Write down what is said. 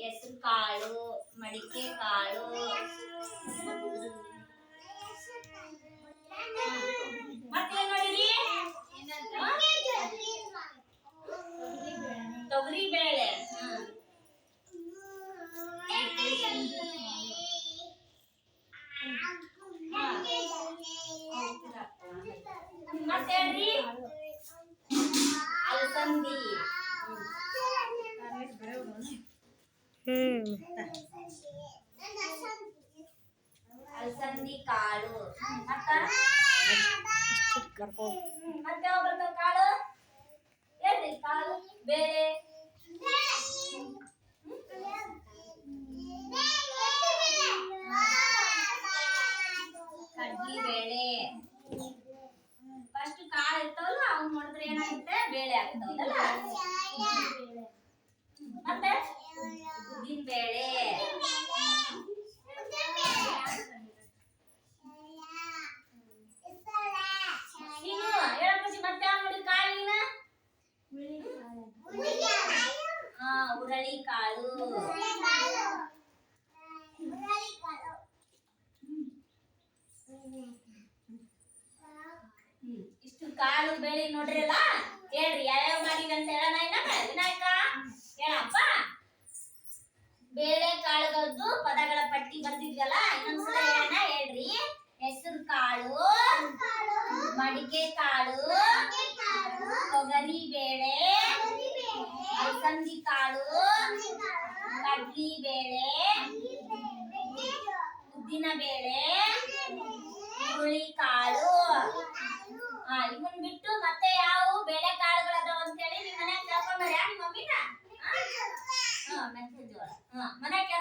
ಹೆಸರು ಕಾಳು ಮಡಿಕೆ ಕಾಳು ತೊಗರಿ ಬೇಳೆ ಮತ್ತೆ ಅಲಸಂದಿ ಕಾಳು. ಮತ್ತ? ಕಾಳು ಮತ್ತೆ ಯಾವ ಬರ್ತಾವ ಕಾಳು? ಹೇಳ್ರಿ ಕಾಳು. ಬೇರೆ? ಕಡ್ಲಿ ಬೇಳೆ. ಫಸ್ಟ್ ಕಾಳು ಇರ್ತಾವಲ್ಲ ಅವ್ನ ನೋಡಿದ್ರೆ ಏನಾಗುತ್ತೆ? ಬೇಳೆ ಆಗ್ತಾವಲ್ಲ? ಮತ್ತೆ? ಬೇಳೆ ನೀನು ಹೇಳಪ್ಪಿ ಮತ್ತೆ ಯಾವ ನೋಡಿ ಕಾಳಿನ ಹಾ ಉರಳಿ ಕಾಳು ಹ್ಮ್. ಇಷ್ಟು ಕಾಳು ಬೆಳಿ ನೋಡ್ರಿಲ್ಲ ಹೇಳ್ರಿ ಯಾವ್ಯಾವ ಬೇಳೆ ಕಾಳುಗಳದ್ದು ಪದಗಳ ಪಟ್ಟಿ ಬಂದಿದ್ವಲ್ಲ ಇನ್ನೊಂದ್ಸಲ ಹೇಳೋಣ ಹೇಳ್ರಿ. ಹೆಸರು ಕಾಳು ಮಡಿಕೆ ಕಾಳು ತೊಗರಿ ಬೇಳೆ ಅಲಸಂದಿ ಕಾಳು ಕಡ್ಲಿ ಬೇಳೆ ಉದ್ದಿನ ಬೇಳೆ ಹುಳಿ ಕಾಳು. ಆ, ಇವನ್ ಬಿಟ್ಟು ಮತ್ತೆ મને કે